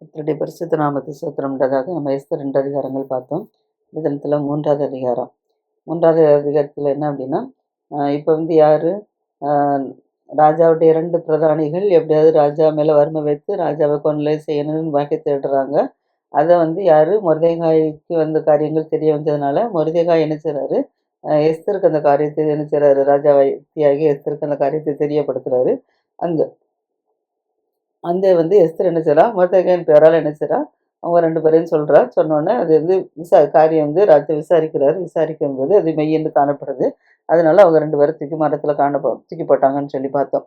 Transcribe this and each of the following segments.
கர்த்தருடைய பரிசுத்த நாமத்தை சோத்திரம்ன்றதாக நம்ம எஸ்தர் ரெண்டு அதிகாரங்கள் பார்த்தோம். இந்த தினத்தில் மூன்றாவது அதிகாரம். மூன்றாவது அதிகாரத்தில் என்ன அப்படின்னா இப்போ வந்து யார்? ராஜாவுடைய இரண்டு பிரதானிகள் எப்படியாவது ராஜா மேலே வறுமை வைத்து ராஜாவை கொலை செய்யணும்னு வாக்கி தேடுறாங்க. அதை வந்து யார்? முருதேகாய்க்கு வந்த காரியங்கள் தெரிய வந்ததுனால முருதேகாய் என்ன செய்கிறாரு எஸ்தருக்கு அந்த காரியத்தை என்ன செய்கிறாரு ராஜாவை தியாகி எஸ்தருக்கு அந்த காரியத்தை தெரியப்படுத்துகிறாரு அந்த அந்த வந்து எஸ்தர் என்ன செய்றா? மொர்தெகாயின் பேரால் என்ன செய்றா? அவங்க ரெண்டு பேரையும் சொல்கிறா சொன்னோடனே அது வந்து விசா காரியம் வந்து ராஜா விசாரிக்கிறாரு. விசாரிக்கும் போது அது மெய்யென்று காணப்படுது. அதனால அவங்க ரெண்டு பேரும் தூக்கி மரத்தில் காணப்போ தூக்கி போட்டாங்கன்னு சொல்லி பார்த்தோம்.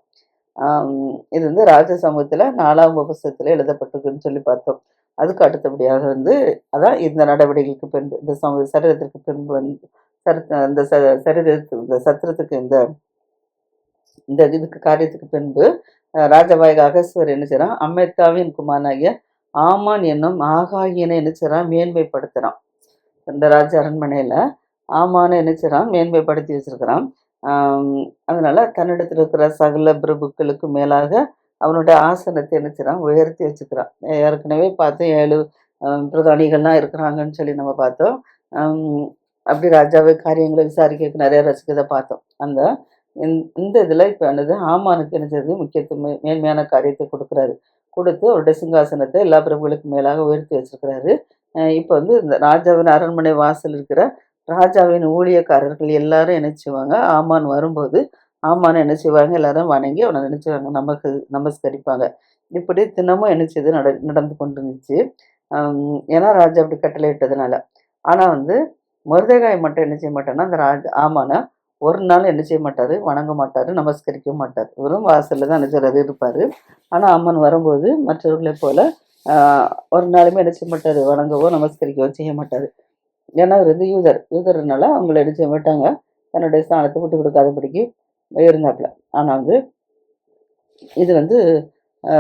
இது வந்து ராஜ சமூகத்தில் நாலாம் உபசத்தில் எழுதப்பட்டிருக்குன்னு சொல்லி பார்த்தோம். அதுக்கு அடுத்தபடியாக வந்து அதான் இந்த நடவடிக்கைக்கு பின்பு இந்த சமூக சரீரத்திற்கு பின்பு வந்து சரத் அந்த ச சரீரத்துக்கு இந்த சத்திரத்துக்கு இந்த இந்த இதுக்கு காரியத்துக்கு பின்பு அஹ், ராஜபாயக அகஸ்வர் என்ன செய்றான்? அமெத்தாவின் குமாரனாகிய ஆமான் என்னும் ஆகாயினை என்ன மேன்மைப்படுத்துகிறான் இந்த ராஜ அரண்மனையில் ஆமான்னு என்ன மேன்மைப்படுத்தி வச்சிருக்கிறான். அதனால தன்னிடத்தில் இருக்கிற சகல பிரபுக்களுக்கு மேலாக அவனுடைய ஆசனத்தை என்ன உயர்த்தி வச்சுக்கிறான் ஏற்கனவே பார்த்தோம் ஏழு பிரதானிகள்லாம் இருக்கிறாங்கன்னு சொல்லி நம்ம பார்த்தோம். அப்படி ராஜாவை காரியங்களை விசாரிக்க நிறைய ரசிக்கதை பார்த்தோம். அந்த இந்த- இந்த இதில் இப்போ என்னது ஆமானுக்கு என்ன செய்யுது மேன்மையான காரியத்தை கொடுக்குறாரு. கொடுத்து அவருடைய சிங்காசனத்தை எல்லா பிரபுகளுக்கு மேலாக உயர்த்தி வச்சிருக்கிறாரு. இப்போ வந்து இந்த ராஜாவின் அரண்மனை வாசல் இருக்கிற ராஜாவின் ஊழியக்காரர்கள் எல்லாரும் என்ன செய்வாங்க ஆமான் வரும்போது ஆமான் என்ன செய்வாங்க எல்லாரும் வணங்கி அவனை நினைச்சுவாங்க நமக்கு நமஸ்கரிப்பாங்க. இப்படி தினமும் என்ன செய்து நட நடந்து கொண்டு இருந்துச்சு ஏன்னா ராஜா அப்படி கட்டளை கட்டளையிட்டதுனால. ஆனால் வந்து மருதகாய் மட்டும் என்ன செய்ய மாட்டேன்னா அந்த ராஜா ஆமானா ஒரு நாள் என்ன செய்ய மாட்டார்? வணங்க மாட்டார் நமஸ்கரிக்க மாட்டார். வெறும் வாசலில் தான் நினைச்சாரு இருப்பார். ஆனால் அம்மன் வரும்போது மற்றவர்களைப் போல் ஒரு நாளுமே என்ன செய்ய மாட்டார்? வணங்கவோ நமஸ்கரிக்கவோ செய்ய மாட்டார். ஏன்னா அவர் வந்து யூதர். யூதர்னால அவங்கள என்ன செய்ய மாட்டாங்க? தன்னுடைய ஸ்தானத்தை விட்டு கொடுக்காதபடிக்கு இருந்தாப்புல. ஆனால் வந்து இது வந்து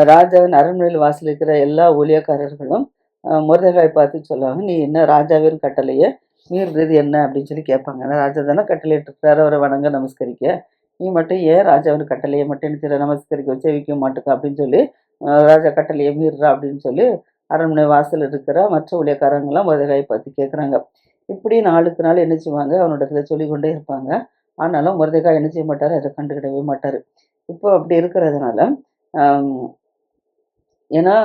ராஜாவின் அரண்மனையில் வாசல் இருக்கிற எல்லா ஊழியக்காரர்களும் முருதகாய் பார்த்து சொல்லுவாங்க நீ என்ன ராஜாவின் கட்டளையை மீறுறது என்ன அப்படின்னு சொல்லி கேட்பாங்க. ஏன்னா ராஜா தானே கட்டளையிட்டிருக்கிறாரு அவரை வணங்க நமஸ்கரிக்க. நீ மட்டும் ஏன் ராஜாவின் கட்டளையை மட்டும் என்ன நமஸ்கரிக்க சேவிக்க மாட்டுக்க அப்படின்னு சொல்லி ராஜா கட்டளையை மீறுறா அப்படின்னு சொல்லி அரண்மனை வாசல் இருக்கிற மற்ற ஊழியக்காரங்களாம் முருதகாய் பார்த்து கேட்குறாங்க இப்படி நாளுக்கு நாள் என்ன செய்வாங்க? அவனோட இடத்துல சொல்லிக்கொண்டே இருப்பாங்க. ஆனாலும் முருதைக்காய் என்ன செய்ய மாட்டார்? அதை கண்டுக்கிடவே மாட்டார். இப்போ அப்படி இருக்கிறதுனால ஏன்னா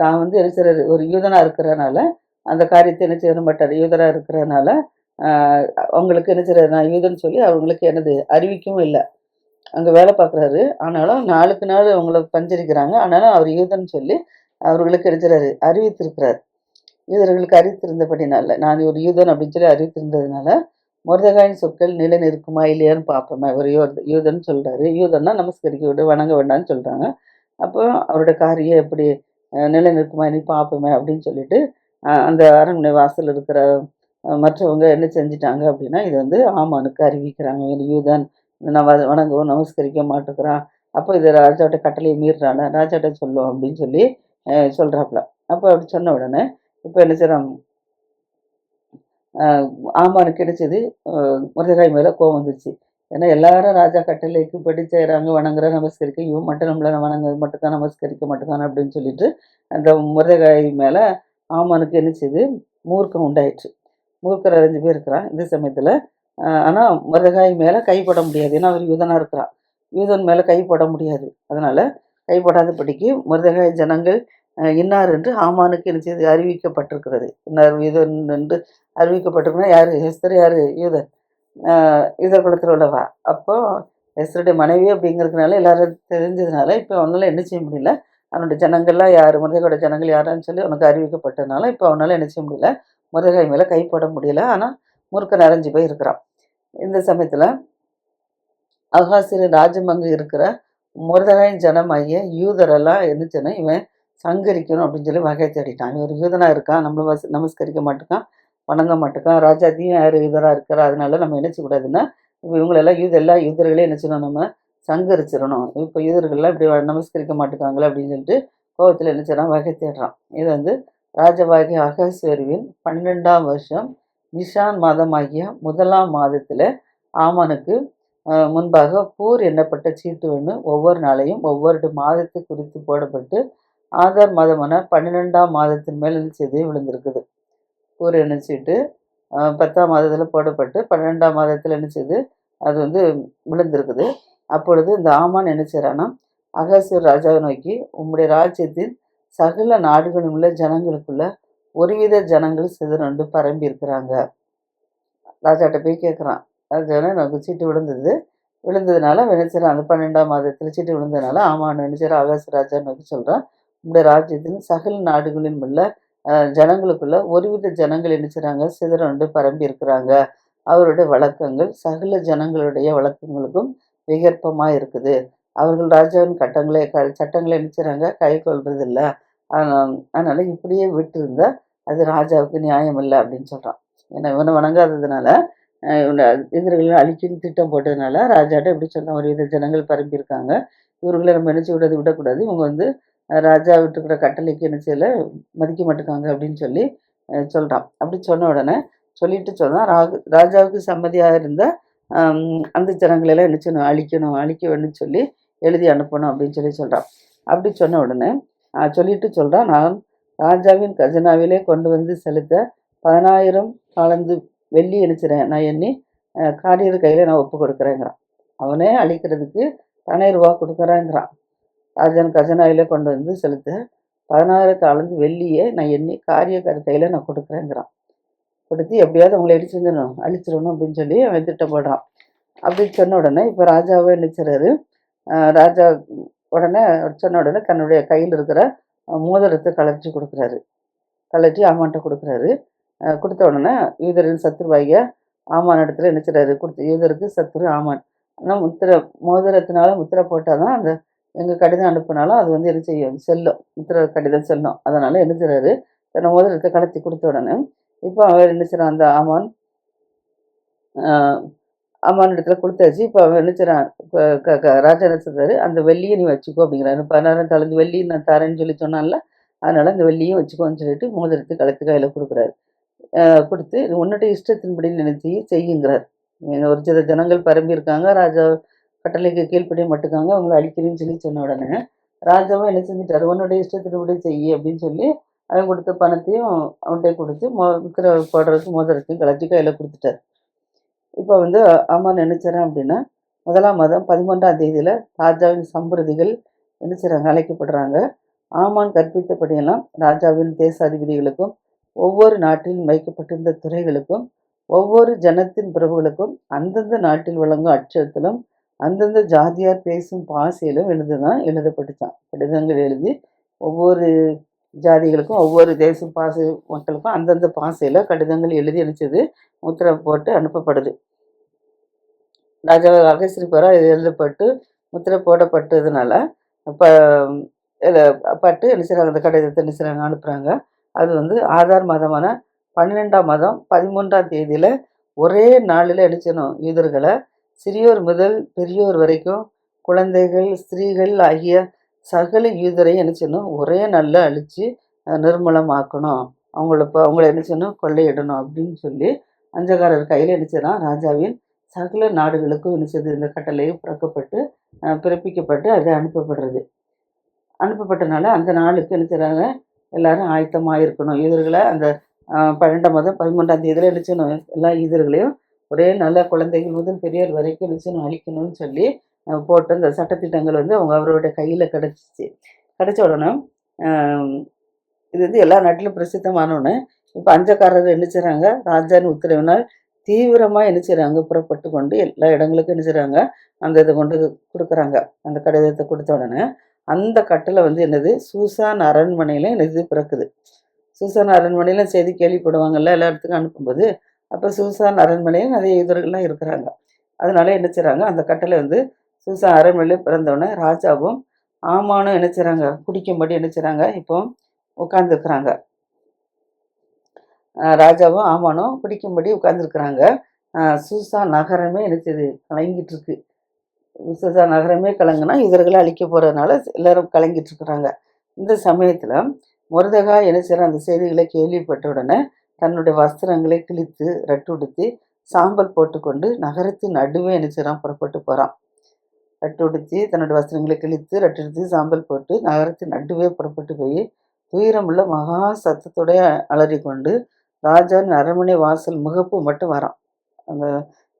தான் வந்து என்ன ஒரு யூதனாக இருக்கிறதுனால அந்த காரியத்தை என்ன செய்யணும்? மாட்டார் யூதராக இருக்கிறதுனால அவங்களுக்கு என்ன செய்யறாரு நான் யூதன் சொல்லி அவங்களுக்கு எனது அறிவிக்கவும் இல்லை. அங்கே வேலை பார்க்குறாரு. ஆனாலும் நாளுக்கு நாள் அவங்கள பஞ்சரிக்கிறாங்க. ஆனாலும் அவர் யூதன் சொல்லி அவர்களுக்கு எடுத்துறாரு அறிவித்திருக்கிறார். யூதர்களுக்கு அறிவித்திருந்தபடினால நான் ஒரு யூதன் அப்படின்னு சொல்லி அறிவித்திருந்ததுனால முருதகாயின் சொற்கள் நிலை நிற்குமா இல்லையான்னு பார்ப்போமே. ஒரு யூத- யூதன் சொல்கிறாரு யூதன்னா நமஸ்கரிக்க விட வணங்க வேண்டாம்னு சொல்கிறாங்க அப்போ அவரோட காரியம் எப்படி நிலை நிற்குமா நீ பார்ப்போமே அப்படின்னு சொல்லிட்டு அந்த அரண்மனை வாசல் இருக்கிற மற்றவங்க என்ன செஞ்சிட்டாங்க அப்படின்னா இது வந்து ஆமானுக்கு அறிவிக்கிறாங்க. யூதன் நம்ம வ- வணங்கவும் நமஸ்கரிக்க மாட்டேங்கிறான். அப்போ இது ராஜாட்ட கட்டளையை மீறுறான? ராஜாட்ட சொல்லும் அப்படின்னு சொல்லி சொல்கிறாப்புல அப்போ அப்படி சொன்ன உடனே இப்போ என்ன செய்கிறாங்க ஆமானுக்கு கிடைச்சது முருதகாய் மேலே கோவம் வந்துச்சு. ஏன்னா எல்லாரும் ராஜா கட்டளைக்கு படி செய்கிறாங்க வணங்குற நமஸ்கரிக்க. இவன் மட்டும் நம்மளை வணங்க மட்டும்தான் நமஸ்கரிக்க மாட்டுக்கான அப்படின்னு சொல்லிட்டு அந்த முருதகாய் மேலே ஆமானுக்கு என்ன செய்யுது மூர்க்கம் உண்டாயிற்று. மூர்க்கர் அரைஞ்சு பேர் இருக்கிறான் இந்த சமயத்தில். ஆனால் மருதகாய் மேலே கைப்பட முடியாது. ஏன்னா அவர் யூதனாக இருக்கிறான். யூதன் மேலே கைப்பட முடியாது. அதனால கைப்படாதபடிக்கு மருதகாய் ஜனங்கள் இன்னார் என்று ஆமானுக்கு என்ன செய்து? அறிவிக்கப்பட்டிருக்கிறது. இன்னார் யூதன் என்று அறிவிக்கப்பட்டிருக்குன்னா யார்? ஹெஸ்தர் யார்? யூதன். யூத யூதர் குலத்தில் உள்ளவா? அப்போது ஹெஸ்தருடைய மனைவி அப்படிங்கிறதுனால எல்லாரும் தெரிஞ்சதுனால இப்போ அவனால் என்ன செய்ய முடியல? அவனுடைய ஜனங்கள்லாம் யார்? முருகையோட ஜனங்கள் யாருன்னு சொல்லி அவனுக்கு அறிவிக்கப்பட்டதுனால இப்போ அவனால் என்ன செய்ய முடியல? முருகை மேலே கைப்பட முடியல. ஆனால் முறுக்க நிறைஞ்சு போய் இருக்கிறான். இந்த சமயத்தில் அகாசிர ராஜமங்கு இருக்கிற முருதகாயின் ஜனமாகிய யூதரெல்லாம் என்னச்சுன்னா இவன் சங்கரிக்கணும் அப்படின்னு சொல்லி வகை தேடிட்டான். இவன் ஒரு யூதனாக இருக்கான். நம்மளும் வச நமஸ்கரிக்க மாட்டேக்கான் வணங்க மாட்டேக்கான். ராஜாத்தையும் யார் யூதராக இருக்கிறா? அதனால நம்ம என்ன செய்யக்கூடாதுன்னா இப்போ இவங்களெல்லாம் யூத எல்லா யூதர்களையும் என்ன செய்யணும்? நம்ம சங்கரிச்சிடணும். இப்போ யூதர்கள்லாம் இப்படி நமஸ்கரிக்க மாட்டேங்கிறாங்களே அப்படின்னு சொல்லிட்டு கோபத்தில் என்ன செய்யறான்? வகை தேடுறான். இது வந்து ராஜபாகி அகஸ்வேருவின் பன்னெண்டாம் வருஷம் நிஷான் மாதமாகிய முதலாம் மாதத்தில் ஆமனுக்கு முன்பாக பூர் எண்ணப்பட்ட சீட்டு ஒன்று ஒவ்வொரு நாளையும் ஒவ்வொரு மாதத்தை குறித்து போடப்பட்டு ஆதார் மாதமான பன்னிரெண்டாம் மாதத்தின் மேல் என்ன செய்து விழுந்திருக்குது. பூர் என்ன சீட்டு பத்தாம் மாதத்தில் போடப்பட்டு பன்னிரெண்டாம் மாதத்தில் என்ன செய்து அது வந்து விழுந்திருக்குது. அப்பொழுது இந்த ஆமான் என்ன செய்கிறான்னா அகசூர் ராஜாவை நோக்கி உம்முடைய ராஜ்யத்தின் சகல நாடுகளில் உள்ள ஜனங்களுக்குள்ள ஒருவித ஜனங்கள் சிதறண்டு பரம்பி இருக்கிறாங்க. ராஜாட்ட போய் கேட்குறான் ராஜா எனக்கு சீட்டு விழுந்தது. விழுந்ததுனால வெனிச்சர் அந்த பன்னெண்டாம் மாதத்தில் சீட்டு விழுந்ததுனால ஆமாம் வெனிச்சர் ஆகாச ராஜா நோக்கி சொல்கிறான் உங்களுடைய ராஜ்யத்தின் சகல நாடுகளில் உள்ள ஜனங்களுக்குள்ள ஒருவித ஜனங்கள் என்ன செய்கிறாங்க சிதறண்டு பரம்பி இருக்கிறாங்க. அவருடைய வழக்கங்கள் சகல ஜனங்களுடைய வழக்கங்களுக்கும் விகற்பமாக இருக்குது. அவர்கள் ராஜாவின் கட்டங்களை க சட்டங்களை நினைச்சுறாங்க கை கொள்றதில்ல. அதனால் இப்படியே விட்டுருந்தா அது ராஜாவுக்கு நியாயம் இல்லை அப்படின்னு சொல்கிறான் ஏன்னா இவனை வணங்காததுனால இவனை எதிரிகளை அழிக்கணும்னு திட்டம் போட்டதுனால ராஜாட்ட இப்படி சொன்ன ஒரு வித ஜனங்கள் பரப்பியிருக்காங்க. இவர்களை நம்ம நினச்சி விடுறது விடக்கூடாது. இவங்க வந்து ராஜா விட்டுக்கிற கட்டளைக்கு என்ன மதிக்க மாட்டேங்காங்க அப்படின்னு சொல்லி சொல்கிறான் அப்படி சொன்ன உடனே சொல்லிட்டு சொன்னால் ராகு ராஜாவுக்கு சம்மதியாக இருந்தால் அந்த ஜனங்களெல்லாம் என்ன செய்யணும் அழிக்கணும் அழிக்க வேணும்னு சொல்லி எழுதி அனுப்பணும் அப்படின்னு சொல்லி சொல்கிறான் அப்படி சொன்ன உடனே நான் சொல்லிட்டு சொல்கிறான் நான் ராஜாவின் கஜனாவிலே கொண்டு வந்து செலுத்த பதினாயிரம் கலந்து வெள்ளி அனுப்பிச்சிறேன் நான் எண்ணி காரியர் கையில் நான் ஒப்பு கொடுக்குறேங்கிறான். அவனே அழிக்கிறதுக்கு தனி ரூபா கொடுக்குறேங்கிறான். ராஜன் கஜனாவிலே கொண்டு வந்து செலுத்த பதினாயிரத்து அளந்து வெள்ளியே நான் எண்ணி காரியக்கார கையில் நான் கொடுக்குறேங்கிறான். கொடுத்து எப்படியாவது அவங்களை எப்படி செஞ்சிடணும் அழிச்சிடணும் அப்படின்னு சொல்லி அவன் திட்டம் போடுறான் அப்படின்னு சொன்ன உடனே இப்போ ராஜாவை நினைச்சிறாரு ராஜா உடனே சொன்ன உடனே தன்னுடைய கையில் இருக்கிற மோதிரத்தை கலர்ச்சி கொடுக்குறாரு. கலர்ச்சி ஆமான்ட்ட கொடுக்குறாரு. கொடுத்த உடனே யூதரின் சத்துருவாகிய ஆமான் இடத்துல நினைச்சிறாரு கொடுத்து யூதருக்கு சத்துரு ஆமான். ஆனால் முத்திரை மோதிரத்தினால முத்திரை போட்டால் தான் அந்த எங்கள் கடிதம் அனுப்புனாலும் அது வந்து என்ன செய்யும்? செல்லும். முத்திரை கடிதம் செல்லும். அதனால் என்ன செய்றாரு? தன்னை மோதிரத்தை கலத்தி கொடுத்த உடனே இப்போ அவர் என்ன செய்கிறான் அந்த ஆமான் அம்மான் ஆமான் இடத்துல கொடுத்தாச்சு. இப்போ அவன் என்ன செய்றான்? இப்போ க க ராஜா என்ன அந்த வெள்ளியை நீ வச்சுக்கோ அப்படிங்கிறாரு. பதினாறாம் தளர்ந்து வெள்ளி நான் தரேன்னு சொல்லி சொன்னான்ல அதனால் அந்த வெள்ளியும் வச்சுக்கோன்னு சொல்லிட்டு மோதிரத்து கலத்து கையில் கொடுக்குறாரு. கொடுத்து உன்னுடைய இஷ்டத்தின்படி நினைச்சி செய்யுங்கிறார். ஒரு சில ஜனங்கள் பரம்பி இருக்காங்க ராஜா கட்டளைக்கு கீழ்ப்படிய மாட்டுக்காங்க அவங்களை அழிக்கிறேன்னு சொல்லி சொன்ன உடனே ராஜாவும் என்ன செஞ்சுட்டாரு? உன்னுடைய இஷ்டத்தின்படி செய்ய அப்படின்னு சொல்லி அவன் கொடுத்த பணத்தையும் அவன்கிட்ட கொடுத்து மோ முத்திரை போடுறதுக்கு மோதிரத்தையும் கலட்டி கையில் கொடுத்துட்டார். இப்போ வந்து அம்மா என்ன அப்படின்னா முதலாம் மாதம் பதிமூன்றாம் தேதியில் ராஜாவின் சம்பிரதிகள் என்ன செய்கிறாங்க அழைக்கப்படுறாங்க. ஆமான் கற்பித்தபடியெல்லாம் ராஜாவின் தேசாதிபதிகளுக்கும் ஒவ்வொரு நாட்டில் வைக்கப்பட்டிருந்த துறைகளுக்கும் ஒவ்வொரு ஜனத்தின் பிரபுகளுக்கும் அந்தந்த நாட்டில் வழங்கும் அச்சத்திலும் அந்தந்த ஜாதியார் பேசும் பாசையிலும் எழுதுதான் எழுதப்பட்டுச்சான் கடிதங்கள் எழுதி ஒவ்வொரு ஜாதிகளுக்கும் ஒவ்வொரு தேசம் பாசை மக்களுக்கும் அந்தந்த பாசையில் கடிதங்கள் எழுதி அனுப்பிச்சது முத்திரை போட்டு அனுப்பப்படுது. ராஜா அகசிரிப்பராக இது எழுதப்பட்டு முத்திரை போடப்பட்டதுனால இப்போ பட்டு என்ன செய்கிறாங்க அந்த கடிதத்தை என்ன செய்றாங்க அனுப்புகிறாங்க அது வந்து ஆதார் மாதமான பன்னிரெண்டாம் மாதம் பதிமூன்றாம் தேதியில் ஒரே நாளில் என்ன யூதர்களை சிறியோர் முதல் பெரியோர் வரைக்கும் குழந்தைகள் ஸ்திரீகள் ஆகிய சகல யூதரையும் என்ன செய்யணும்? ஒரே நாளில் அழித்து நிர்மூலமாக்கணும். அவங்கள இப்போ அவங்கள என்ன செய்யணும்? கொள்ளையிடணும் அப்படின்னு சொல்லி அஞ்சகாரர் கையில் என்ன ராஜாவின் சகல நாடுகளுக்கும் என்ன செய்யுது இந்த கட்டளையும் பிறக்கப்பட்டு பிறப்பிக்கப்பட்டு அது அனுப்பப்படுறது. அனுப்பப்பட்டனால அந்த நாளுக்கு என்ன செய்றாங்க எல்லாரும் ஆயத்தமாக இருக்கணும். யூதர்களை அந்த பன்னெண்டாம் மாதம் பதிமூன்றாம் தேதியில் என்ன செய்யணும்? எல்லா யூதர்களையும் ஒரே நல்ல குழந்தைகள் முதல் பெரியார் வரைக்கும் என்ன செய்யணும்? அழிக்கணும்னு சொல்லி போட்ட அந்த சட்டத்திட்டங்கள் வந்து அவங்க அவருடைய கையில் கிடச்சிச்சு. கிடச்ச உடனே இது வந்து எல்லா நாட்டிலும் பிரசித்தமான இப்போ அஞ்சக்காரர் என்ன செய்கிறாங்க ராஜான்னு உத்தரவினால் தீவிரமாக என்ன செய்கிறாங்க புறப்பட்டு கொண்டு எல்லா இடங்களுக்கும் என்ன செய்கிறாங்க அந்த இதை கொண்டு கொடுக்குறாங்க. அந்த கடிதத்தை கொடுத்த உடனே அந்த கட்டளை வந்து என்னது? சூசான் அரண்மனையில் என்னது பிறக்குது. சூசான் அரண்மனையில் செய்தி கேள்விப்படுவாங்கல்ல எல்லா இடத்துக்கும் அனுப்பும்போது அப்போ சூசான் அரண்மனையில் நிறைய இதர்கள்லாம் இருக்கிறாங்க. அதனால என்ன செய்கிறாங்க அந்த கட்டளை வந்து சூசான் அரண்மனையில் பிறந்தவுடனே ராஜாவும் ஆமானும் என்ன செய்கிறாங்க குடிக்கும்படி என்ன செய்கிறாங்க இப்போ உட்காந்துருக்குறாங்க ராஜாவும் ஆமானும் குடிக்கும்படி உட்காந்துருக்குறாங்க சூசா நகரமே என்ன செய்யுது கலங்கிட்டு இருக்கு சூசா நகரமே கலங்குனா இவர்களை அழிக்க போகிறதுனால எல்லாரும் கலங்கிட்டு இருக்கிறாங்க இந்த சமயத்தில் முருதகா என்ன செய்கிற அந்த செய்திகளை கேள்விப்பட்ட உடனே தன்னுடைய வஸ்திரங்களை கிழித்து ரட்டுடுத்தி சாம்பல் போட்டுக்கொண்டு நகரத்தின் நடுவே என்ன செய்கிறான் புறப்பட்டு போகிறான் ரட்டு உடுத்தி தன்னுடைய வஸ்திரங்களை கிழித்து ரட்டெடுத்து சாம்பல் போட்டு நகரத்தின் நடுவே புறப்பட்டு போய் துயரமுள்ள மகா சத்தத்தோட அலறிக்கொண்டு ராஜாவின் அரண்மனை வாசல் முகப்பு மட்டும் வரான். அந்த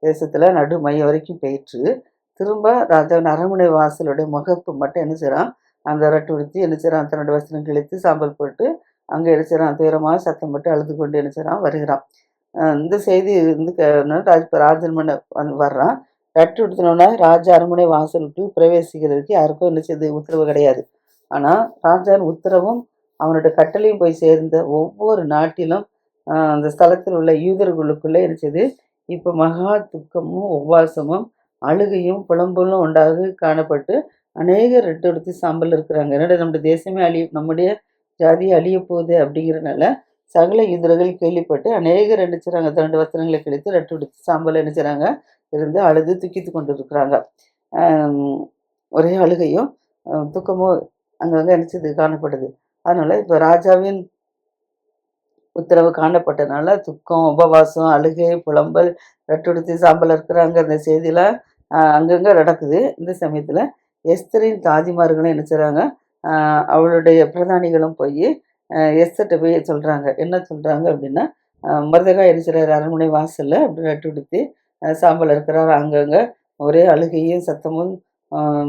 தேசத்தில் நடு மையம் வரைக்கும் போயிட்டு திரும்ப ராஜாவின் அரண்மனை வாசலுடைய முகப்பு மட்டும் என்ன செய்கிறான் அந்த ரட்டு உடுத்தி என்ன செய்கிறான் தன்னுடைய வஸ்திரம் கிழித்து சாம்பல் போட்டு அங்கே என்ன செய்கிறான் துயரமாக சத்தம் மட்டும் அழுது கொண்டு என்ன செய்கிறான் வருகிறான். இந்த செய்தி வந்து ராஜ ராஜன்மனை ராஜன் வர்றான். ரட்டு ராஜா ராஜ அரண்மனை வாசலுக்குள் பிரவேசிக்கிறதுக்கு யாருக்கும் என்ன செய்து உத்தரவு கிடையாது. ஆனால் ராஜாவின் உத்தரவும் அவனுடைய கட்டளையும் போய் சேர்ந்த ஒவ்வொரு நாட்டிலும் அந்த ஸ்தலத்தில் உள்ள யூதர்களுக்குள்ளே என்ன இப்போ மகா துக்கமும் உபவாசமும் அழுகையும் புலம்பலும் உண்டாக காணப்பட்டு அநேக ரெட்டு எடுத்து சாம்பல் இருக்கிறாங்க. என்னடா நம்முடைய தேசமே அழிய நம்முடைய ஜாதி அழிய போகுது அப்படிங்கிறனால சகல யூதர்கள் கேள்விப்பட்டு அநேகர் என்ன செய்றாங்க தன்னுடைய வஸ்திரங்களை கிழித்து ரெட்டு எடுத்து சாம்பல் என்ன இருந்து அழுது துக்கித்து கொண்டு இருக்கிறாங்க ஒரே அழுகையும் துக்கமோ துக்கமும் அங்கங்கே என்ன காணப்படுது. அதனால இப்போ ராஜாவின் உத்தரவு காணப்பட்டனால துக்கம் உபவாசம் அழுகை புலம்பல் ரட்டுடுத்தி சாம்பல் இருக்கிறாங்க அந்த செய்தியெல்லாம் அங்கங்கே நடக்குது. இந்த சமயத்தில் எஸ்தரின் தாதிமார்களும் என்ன செய்கிறாங்க அவளுடைய பிரதானிகளும் போய் எஸ்தர்கிட்ட போய் சொல்கிறாங்க என்ன சொல்கிறாங்க அப்படின்னா மருதகா எரிச்சிறார் அரண்மனை வாசலில் அப்படி ரட்டுடுத்தி சாம்பல் இருக்கிறார் அங்கங்கே ஒரே அழுகையும் சத்தமும்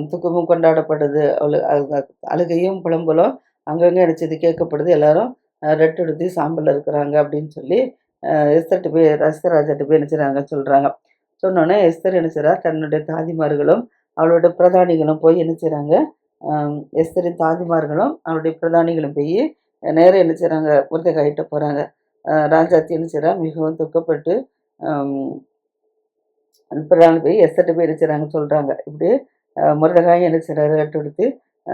துக்கமும் கொண்டாடப்படுது. அழு- அழுகையும் புலம்பலும் அங்கங்கே நினச்சது கேட்கப்படுது. எல்லாரும் ரெட் எடுத்து சாம்பல் இருக்கிறாங்க அப்படின்னு சொல்லி எஸ்தர்கிட்ட போய் எஸ்தர் போய் நினைச்சுறாங்க சொல்கிறாங்க சொன்னோன்னே எஸ்தர் என்ன தன்னுடைய தாதிமார்களும் அவளோட பிரதானிகளும் போய் என்ன செய்கிறாங்க எஸ்தரின் தாதிமார்களும் அவளுடைய பிரதானிகளும் போய் நேரம் என்ன செய்கிறாங்க முருதகாயிட்ட போகிறாங்க ராஜாத்தி என்ன செய்றா? மிகவும் துக்கப்பட்டு ஆம், போய் எஸ்தர்கிட்ட போய் என்ன சொல்கிறாங்க இப்படி முருதகாயம் முருதகாய் என்ன செய்கிறாரு ரெட்டு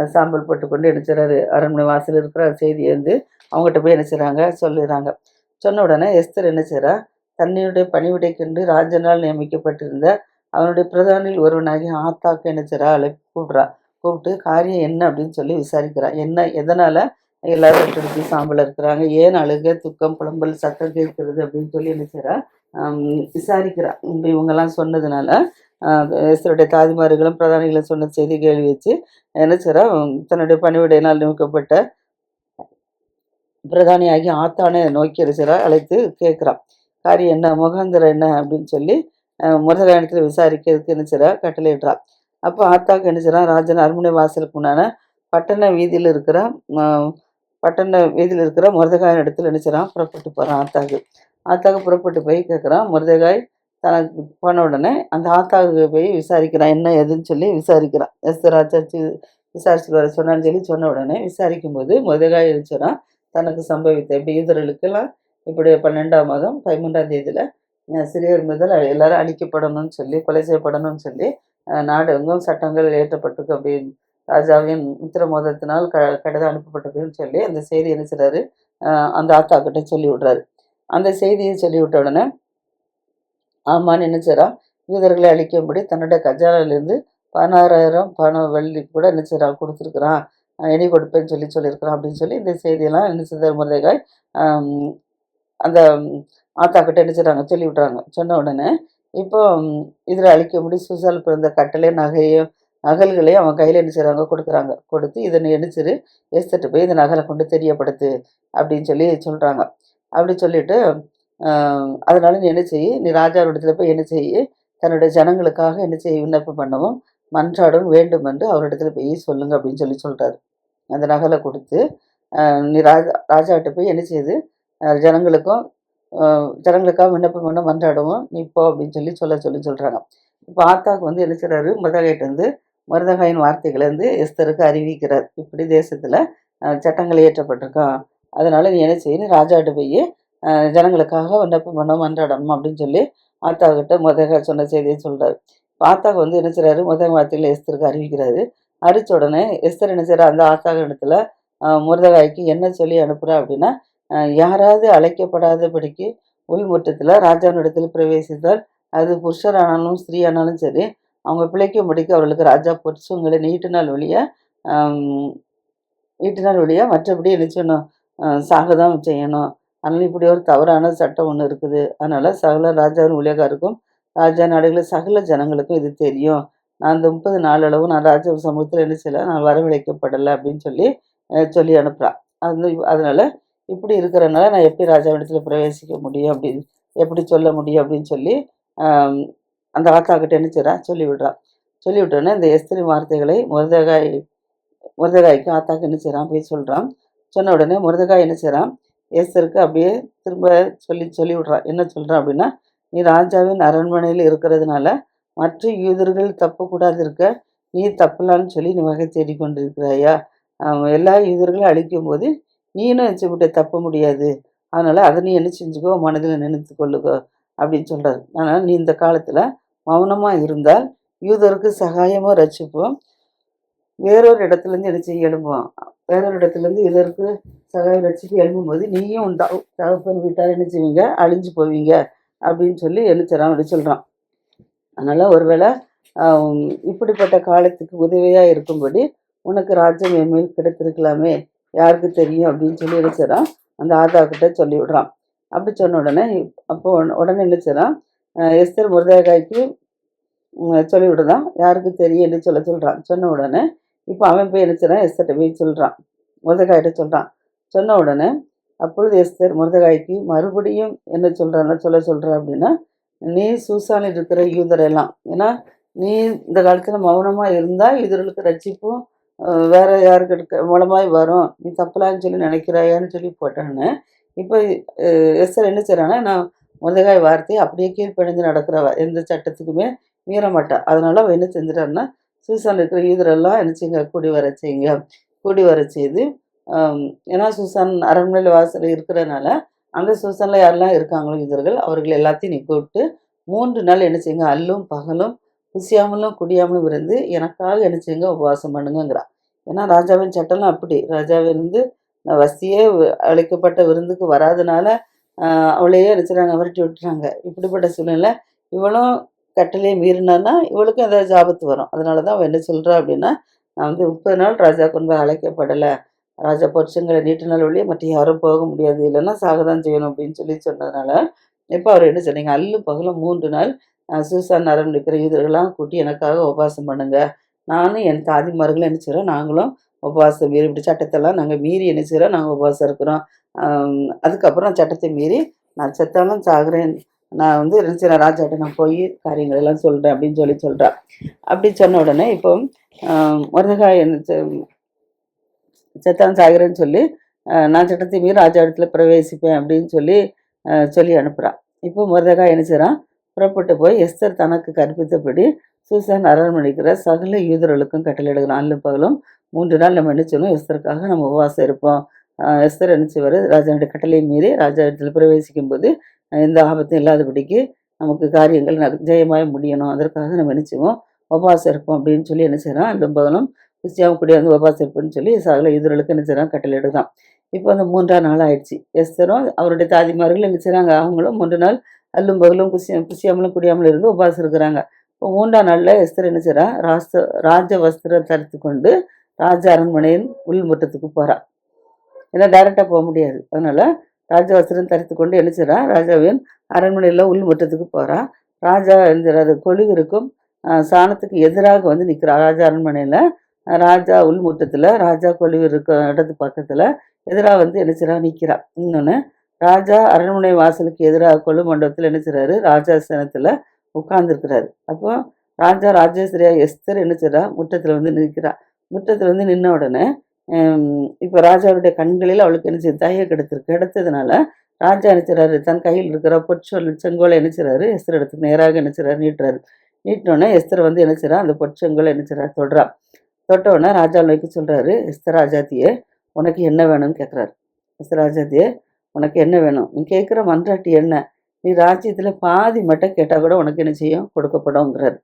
சாம்பல் போட்டுக்கொண்டு என்ன செய்றாரு அரண்மனை வாசல் இருக்கிற செய்தியை வந்து அவங்ககிட்ட போய் என்ன செய்கிறாங்க சொல்லிடுறாங்க. சொன்ன உடனே எஸ்தர் என்ன செய்றா தன்னுடைய பணிவிடை கண்டு ராஜனால் நியமிக்கப்பட்டிருந்த அவனுடைய பிரதானில் ஒருவனாகி ஆத்தாக்கு என்ன செய்கிறா அழை கூப்பிட்றா. கூப்பிட்டு காரியம் என்ன அப்படின்னு சொல்லி விசாரிக்கிறான் என்ன எதனால் எல்லாரும் எடுத்து சாம்பல் இருக்கிறாங்க. ஏன் அழுக துக்கம் புலம்பல் சத்தம் கேட்கிறது அப்படின்னு சொல்லி என்ன செய்கிறா விசாரிக்கிறா. இப்போ இவங்கெல்லாம் சொன்னதுனால ஆஹ், தாதிமார்களும் பிரதானிகளும் சொன்ன செய்தி கேள்வி வச்சு என்ன செய்றா? தன்னுடைய பணிவிடையினால் நியமிக்கப்பட்ட பிரதானியாகி ஆத்தானே நோக்கி இருக்கிறா அழைத்து கேட்குறான் காரியம் என்ன? முகாந்திரம் என்ன? அப்படின்னு சொல்லி முருககாயணத்தில் விசாரிக்கிறதுக்கு என்ன செய்றா? கட்டளையிடுறா. அப்போ ஆத்தாக்கு என்ன செய்றான் ராஜன் அரண்மனை வாசலுக்கு முன்னான பட்டண வீதியில் இருக்கிற பட்டண வீதியில் இருக்கிற முருதகாயின் இடத்துல என்ன புறப்பட்டு போகிறான் ஆத்தாக்கு. ஆத்தாக்கு புறப்பட்டு போய் கேட்குறான் முருதகாய் தனக்கு போன உடனே அந்த ஆத்தாவுக்கு போய் விசாரிக்கிறான் என்ன ஏதுன்னு சொல்லி விசாரிக்கிறான். எஸ் ராஜாச்சி விசாரிச்சுட்டு வர சொன்னான்னு சொல்லி சொன்ன உடனே விசாரிக்கும் போது முருதகாய் சொன்னான் தனக்கு சம்பவித்த இப்படி யூதர்களுக்கெல்லாம் இப்படி பன்னெண்டாம் மாதம் பதிமூன்றாம் தேதியில் சிறியர் முதல் எல்லாரும் அழிக்கப்படணும்னு சொல்லி கொலை செய்யப்படணும்னு சொல்லி அஹ், நாடு எங்கும் சட்டங்கள் ஏற்றப்பட்டிருக்கு அப்படின்னு ராஜாவின் உத்திரமோதத்தினால் க கடிதம் அனுப்பப்பட்டதுன்னு சொல்லி அந்த செய்தி என்ன செய்றாரு? அந்த ஆத்தா கிட்ட சொல்லி விடுறாரு. அந்த செய்தியை சொல்லி விட்ட உடனே ஆமான்னு என்ன யூதர்களை அழிக்கும்படி தன்னோட கஜானாலேருந்து பதினாறாயிரம் பணம் வெள்ளி கூட என்ன செய்றான் கொடுத்துருக்குறான் அஹ் இனி கொடுப்பேன்னு சொல்லி சொல்லியிருக்கிறான் அப்படின்னு சொல்லி இந்த செய்தியெல்லாம் என்ன செய்தார் முருதைகாய் அந்த ஆத்தா கிட்ட என்ன செய்கிறாங்க சொல்லி விட்றாங்க சொன்ன உடனே இப்போ இதில் அழிக்கும்படி சுசால் பிறந்த கட்டளை நகையும் நகல்களை அவன் கையில் என்ன செய்கிறாங்க கொடுக்குறாங்க. கொடுத்து இதை நீ என்ன எஸ்தட்டு போய் இந்த நகலை கொண்டு தெரியப்படுத்து அப்படின்னு சொல்லி சொல்கிறாங்க அப்படி சொல்லிட்டு அதனால நீ என்ன செய்ய நீ ராஜாவிடத்தில் போய் என்ன செய்ய தன்னுடைய ஜனங்களுக்காக என்ன செய்ய விண்ணப்பம் பண்ணவும் மன்றாடும் வேண்டும் என்று அவரிடத்துல போய் சொல்லுங்க அப்படின்னு சொல்லி சொல்கிறாரு அந்த நகலை கொடுத்து நீ ராஜா ராஜாட்ட போய் என்ன செய்யுது ஜனங்களுக்கும் ஜனங்களுக்காக விண்ணப்பம் பண்ண மன்றாடவும் நீ போ அப்படின்னு சொல்லி சொல்ல சொல்லி சொல்கிறாங்க இப்போ ஆத்தாக்கு வந்து என்ன செய்கிறாரு மருதகாயிட்ட வந்து மருதகாயின் வார்த்தைகளை வந்து எஸ்தருக்கு அறிவிக்கிறார். இப்படி தேசத்தில் சட்டங்கள் இயற்றப்பட்டிருக்கான் அதனால் நீ என்ன செய்யணும் ராஜாட்ட போய் ஜனங்களுக்காக விண்ணப்பம் பண்ண மன்றாடணும் அப்படின்னு சொல்லி ஆத்தாக்கிட்ட முதக சொன்ன செய்தியை சொல்கிறார் ஆத்தாக்கு வந்து என்ன செய்கிறாரு முதல் வார்த்தையில் எஸ்தருக்கு அறிவிக்கிறாரு. அரிச்ச உடனே எஸ்தர் என்ன செய்கிறார் அந்த ஆத்தாக இடத்துல முருதகாய்க்கு என்ன சொல்லி அனுப்புகிறா அப்படின்னா யாராவது அழைக்கப்படாதபடிக்கு உள்முற்றத்தில் ராஜாவினிடத்தில் பிரவேசித்தால் அது புருஷரானாலும் ஸ்திரீயானாலும் சரி அவங்க பிழைக்கும்படிக்கு அவர்களுக்கு ராஜா பொருஷங்களை நீட்டினால் ஒழிய நீட்டு நீட்டினால் ஒழிய மற்றபடி என்ன செய்யணும்? சாகதான் செய்யணும். அதனால் இப்படி ஒரு தவறான சட்டம் ஒன்று இருக்குது. அதனால் சகல ராஜாவின் உலகாருக்கும் ராஜா நாடுகளில் சகல ஜனங்களுக்கும் இது தெரியும். நான் அந்த முப்பது நாள் அளவு நான் ராஜ சமூகத்தில் என்ன செய்யலை? நான் வரவழைக்கப்படலை அப்படின்னு சொல்லி சொல்லி அனுப்புகிறான் அது அதனால் இப்படி இருக்கிறனால நான் எப்படி ராஜாவிடத்தில் பிரவேசிக்க முடியும்? அப்படின்னு எப்படி சொல்ல முடியும்? அப்படின்னு சொல்லி அந்த ஆத்தா கிட்ட என்ன செய்றான் சொல்லி விடுறான் சொல்லி விட்டோன்னே இந்த எஸ்திரி வார்த்தைகளை முருதகாய் முருதகாய்க்கு ஆத்தாக்கு என்ன செய்கிறான் போய் சொல்கிறான் சொன்ன உடனே முருதகாய் என்ன செய்கிறான் எஸ்தருக்கு அப்படியே திரும்ப சொல்லி சொல்லி விடுறான் என்ன சொல்கிறான் அப்படின்னா நீ ராஜாவின் அரண்மனையில் இருக்கிறதுனால மற்ற யூதர்கள் தப்பக்கூடாது இருக்க நீ தப்பலான்னு சொல்லி நீ வகை தேடி கொண்டிருக்கிறாயா எல்லா யூதர்களும் அழிக்கும் போது நீனும் வச்சுக்கிட்ட தப்ப முடியாது. அதனால் அதை நீ என்ன செஞ்சுக்கோ? மனதில் நினைத்து கொள்ளுக்கோ அப்படின்னு சொல்கிறார் ஆனால் நீ இந்த காலத்தில் மௌனமாக இருந்தால் யூதருக்கு சகாயமாக ரசிப்போம் வேறொரு இடத்துலேருந்து என்ன செய்ய எழும்புவோம் வேறொரு இடத்துலேருந்து இதற்கு சகாயம் ரட்சிப்பு எழும்பும்போது நீயும் உண்டா தகப்பன் வீட்டார் என்ன செய்வீங்க? அழிஞ்சு போவீங்க அப்படின்னு சொல்லி என்ன அப்படி சொல்கிறான் அதனால் ஒருவேளை இப்படிப்பட்ட காலத்துக்கு உதவியாக இருக்கும்படி உனக்கு ராஜ்யம் என் மேல் கிடைத்திருக்கலாமே யாருக்கு தெரியும் அப்படின்னு சொல்லி என்ன அந்த ஆதா கிட்ட சொல்லிவிடுறான். அப்படி சொன்ன உடனே அப்போ உடனே உடனே என்ன எஸ்தர் முருதேகாய்க்கு சொல்லி விடுதான் யாருக்கு தெரியும் என்று சொல்ல சொல்கிறான் சொன்ன உடனே இப்போ அவன் போய் என்ன எஸ்தர்கிட்ட போய் சொல்கிறான் முருதகாய்கிட்ட சொல்கிறான் சொன்ன உடனே அப்பொழுது எஸ்தர் முருதகாய்க்கு மறுபடியும் என்ன சொல்கிறான்னா சொல்ல சொல்கிற அப்படின்னா நீ சூசானில் இருக்கிற யூதர் எல்லாம் ஏன்னா நீ இந்த காலத்தில் மௌனமாக இருந்தால் யூதர்களுக்கு ரட்சிப்பும் வேறு வேற யாருக்கு மூலமாய் வரும். நீ தப்பலான்னு சொல்லி நினைக்கிறாயான்னு சொல்லி போட்டான்னு இப்போ எஸ்தர் என்ன செய்கிறாங்கன்னா நான் முருதகாய் வார்த்தையை அப்படியே கீழ்ப்பணிந்து நடக்கிறவ எந்த சட்டத்துக்குமே மீற மாட்டா அதனால என்ன செஞ்சிட்டான்னா சூசான் இருக்கிற யூதரெல்லாம் என்ன செய்யுங்க கூடி வர செய்யுங்க. கூடி வர செய்து ஏன்னா சூசான் அரண்மனையில் வாசல் இருக்கிறனால அந்த சூசானில் யாரெல்லாம் இருக்காங்களோ யூதர்கள் அவர்கள் எல்லாத்தையும் நீ கூப்பிட்டு மூன்று நாள் என்ன செய்யுங்க அல்லும் பகலும் குசியாமலும் குடியாமலும் இருந்து எனக்காக என்ன செய்யுங்க உபவாசம் பண்ணுங்கங்கிறா. ஏன்னா ராஜாவின் சட்டம்லாம் அப்படி. ராஜாவிலிருந்து வசியே அழைக்கப்பட்ட விருந்துக்கு வராதனால அவளையே என்ன செய்றாங்க விரட்டி விட்டுறாங்க. இப்படிப்பட்ட சூழ்நிலை. இவளும் கட்டளையை மீறினான்னா இவளுக்கும் ஏதாவது ஆபத்து வரும். அதனால தான் அவன் என்ன சொல்கிறா அப்படின்னா நான் வந்து முப்பது நாள் ராஜா கொண்டு போய் அழைக்கப்படலை. ராஜா பொருஷங்களை நீட்டினால் வழியே மற்ற யாரும் போக முடியாது. இல்லைன்னா சாகதான் செய்யணும் அப்படின்னு சொல்லி சொன்னதுனால இப்போ அவர் என்ன சொன்னீங்க? அல்லு பகலும் மூன்று நாள் சூசான் நரம் இருக்கிற யூதர்களாம் கூட்டி எனக்காக உபவாசம் பண்ணுங்க. நானும் என் தாதிமார்களும் என்ன செய்கிறோம் நாங்களும் உபவாசம் மீறி இப்படி சட்டத்தெல்லாம் நாங்கள் மீறி என்ன செய்கிறோம் நாங்கள் உபவாசம் இருக்கிறோம். அதுக்கப்புறம் சட்டத்தை மீறி நான் செத்தாலும் சாகுறேன். நான் வந்து என்ன ராஜாட்ட நான் போய் காரியங்கள் எல்லாம் சொல்கிறேன் அப்படின்னு சொல்லி சொல்கிறான் அப்படி சொன்ன உடனே இப்போ மருதகாய் என்ன செத்தான் சாகுறேன்னு சொல்லி நான் சட்டத்தை மீறி ராஜா இடத்துல பிரவேசிப்பேன் அப்படின்னு சொல்லி சொல்லி அனுப்புகிறான் இப்போ முருதகாய் என்ன செய்கிறான் புறப்பட்டு போய் எஸ்தர் தனக்கு கற்பித்தபடி சூசான் அரண்மனைக்கிற சகல யூதர்களுக்கும் கட்டளையிடுகிறான் அல்லும் பகலும் மூன்று நாள் நம்ம என்ன செய்யணும்? எஸ்தருக்காக நம்ம உபவாசம் இருப்போம். எஸ்தர் என்ன செய்வார்? ராஜாவுடைய கட்டளையை மீறி ராஜா இடத்துல பிரவேசிக்கும் போது எந்த ஆபத்தும் இல்லாதபடிக்கு நமக்கு காரியங்கள் ஜெயமாய் முடியணும். அதற்காக நம்ம நினச்சிவோம் உபவாசம் இருப்போம் அப்படின்னு சொல்லி என்ன செய்கிறோம் அல்லும் பகலும் குஸ்தியாவும் கூடிய வந்து உபவாசம் இருப்போம்னு சொல்லி சகல யூதர்களுக்கு என்ன செய்கிறான் கட்டளையிடுதான் இப்போ அந்த மூன்றாம் நாள் ஆயிடுச்சு. எஸ்தரும் அவருடைய தாதிமார்கள் என்ன செய்கிறாங்க அவங்களும் மூன்று நாள் அல்லும் பகலும் குசியம் குசியாமலும் குடியாமலும் இருந்து உபவாசம் இருக்கிறாங்க. இப்போ மூன்றாம் நாளில் எஸ்தர் என்ன செய்கிறான் ராச ராஜ வஸ்திரம் தரித்து கொண்டு ராஜ அரண்மனையின் உள்முற்றத்துக்கு போறா. ஏன்னா டைரெக்டாக போக முடியாது. அதனால ராஜ வஸ்திரம் தரித்து கொண்டு என்ன ராஜாவின் அரண்மனையில் உள்முற்றத்துக்கு போறா. ராஜா என்கிறாரு கொழுவிற்கும் சாணத்துக்கு எதிராக வந்து நிற்கிறா ராஜா அரண்மனையில் ராஜா உள்முற்றத்தில் ராஜா கொழுவு இருக்க இடத்து பக்கத்தில் எதிராக வந்து என்ன நிற்கிறா இன்னொன்று ராஜா அரண்மனை வாசலுக்கு எதிராக கொழு மண்டபத்தில் என்ன ராஜா சேனத்தில் உட்கார்ந்துருக்கிறாரு. அப்போ ராஜா ராஜேஸ்வரியா எஸ்தர் என்ன செய்றா முற்றத்தில் வந்து நிற்கிறா முற்றத்தில் வந்து நின்ன உடனே இப்போ ராஜாவுடைய கண்களில் அவளுக்கு என்ன செய்யுது தய கிடைத்திருக்கு கிடைத்ததுனால ராஜா என்ன தன் கையில் இருக்கிற பொற்சொல் செங்கோலை என்ன எஸ்தர் இடத்துக்கு நேராக நினைச்சிறாரு நீட்டுறாரு. நீட்டினோடனே எஸ்தர் வந்து என்ன அந்த பொற்செங்கோலை என்ன செய்றா தொடுறா. ராஜா நோக்கி சொல்கிறாரு எஸ்தர் ராஜாத்தியே உனக்கு என்ன வேணும்னு கேட்குறாரு எஸ்தர் ராஜாத்தியே உனக்கு என்ன வேணும்? நீ கேட்குற மன்றாட்டி என்ன? நீ ராஜ்யத்தில் பாதி மட்டும் கேட்டால் கூட உனக்கு என்ன செய்யும்? கொடுக்கப்படுங்கிறார்